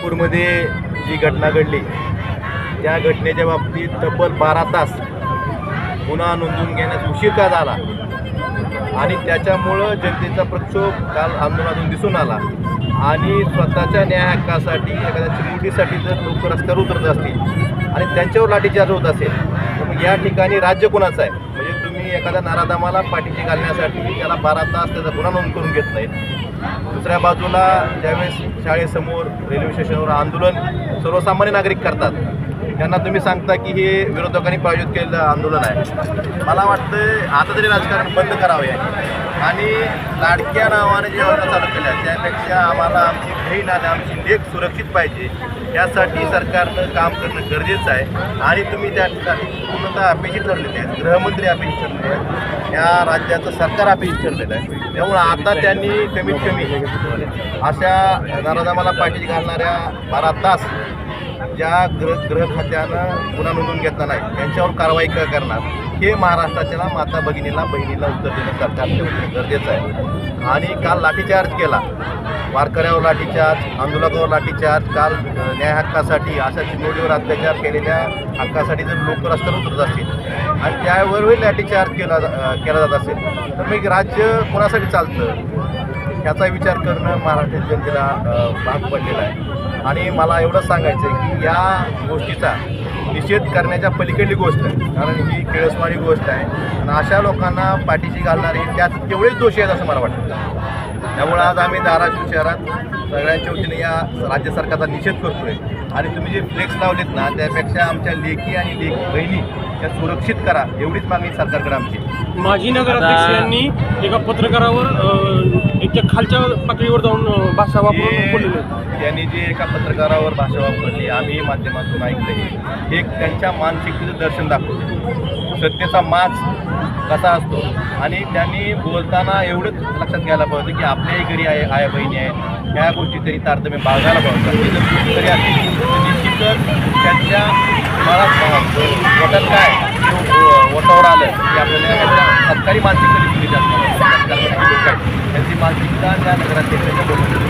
नागपूरमध्ये जी घटना घडली त्या घटनेच्या बाबतीत तब्बल बारा तास गुन्हा नोंदवून घेण्यास उशीर का झाला? आणि त्याच्यामुळं जनतेचा प्रक्षोभ काल आंदोलनातून दिसून आला. आणि स्वतःच्या न्याय हक्कासाठी एखाद्या चिमुरडीसाठी जर लोक रस्त्यावर उतरत असतील आणि त्यांच्यावर लाठीचार्ज होत असेल तर मग या ठिकाणी राज्य कोणाचं आहे? म्हणजे एखाद्या नारादामाला पाठीशी घालण्यासाठी त्याला बारा तास त्याचा गुन्हा नोंद करून घेत नाहीत. दुसऱ्या बाजूला ज्यावेळेस शाळेसमोर रेल्वे स्टेशनवर आंदोलन सर्वसामान्य नागरिक करतात. त्यांना तुम्ही सांगता की हे विरोधकांनी प्रायोजित केलेलं आंदोलन आहे. मला वाटतं आता तरी राजकारण बंद करावे आणि लाडक्या नावाने जे योजना चालू केल्या त्यापेक्षा आम्हाला आमची बहीण आणि आमची लेख सुरक्षित पाहिजे. यासाठी सरकारनं काम करणं गरजेचं आहे. आणि तुम्ही त्या ठिकाणी पूर्णतः अपेक्षित ठरलेले आहेत. गृहमंत्री अपेक्षित ठरलेले आहेत. या राज्याचं सरकार अपेक्षित ठरलेलं आहे. त्यामुळं आता त्यांनी कमीत कमी अशा नराधामाला पाठीशी घालणाऱ्या बारा तास ज्या ग्रह ग्रह खात्यानं गुन्हा नोंदवून घेतला नाही त्यांच्यावर कारवाई क करणार हे महाराष्ट्राच्या माता भगिनीला बहिणीला उत्तर देणं सरकारचे गरजेचं आहे. आणि काल लाठीचार्ज केला. वारकऱ्यावर लाठीचार्ज आंदोलकावर लाठीचार्ज काल न्याय हक्कासाठी अशा चिमोडीवर अत्याचार केलेल्या हक्कासाठी जर लोक रस्त्यावर उतरत असतील आणि त्यावरही लाठीचार्ज केला जा- केला जात असेल तर मग राज्य कोणासाठी चालतं? ह्याचा विचार करणं महाराष्ट्रातील जनतेला भाग पडलेला आहे. आणि मला एवढंच सांगायचं आहे की या गोष्टीचा निषेध करण्याच्या पलीकडली गोष्ट आहे कारण ही केळसमाळी गोष्ट आहे. आणि अशा लोकांना पाठीशी घालणारे त्यात तेवढेच दोषी आहेत असं मला वाटतं. त्यामुळे आज आम्ही धाराशिव शहरात सगळ्यांच्या वतीने या राज्य सरकारचा निषेध करतोय. आणि तुम्ही जे फ्लेक्स लावलेत ना त्यापेक्षा आमच्या लेखी आणि लेख बहिणी त्या सुरक्षित करा एवढीच मागणी सरकारकडे आमची. माजी नगराध्यक्ष यांनी एका पत्रकारावर अ, एका खालच्या पातळीवर जाऊन भाषा वापरून त्यांनी जे एका पत्रकारावर भाषा वापरली आम्ही माध्यमातून ऐकलं हे एक त्यांच्या मानसिकतेचं दर्शन दाखवतो सत्तेचा माज कसा असतो? आणि त्यांनी बोलताना एवढंच लक्षात घ्यायला पाहिजे की आपल्याही घरी आहे आया बहिणी आहेत. ह्या गोष्टी तरी तारतम्य बाळगायला पाहिजे. तरी निश्चितच त्यांच्या मला वटन काय? वटावर आलं की आपल्याला याच्या सरकारी मानसिकता दिली येते त्यांची मानसिकता त्या नगरात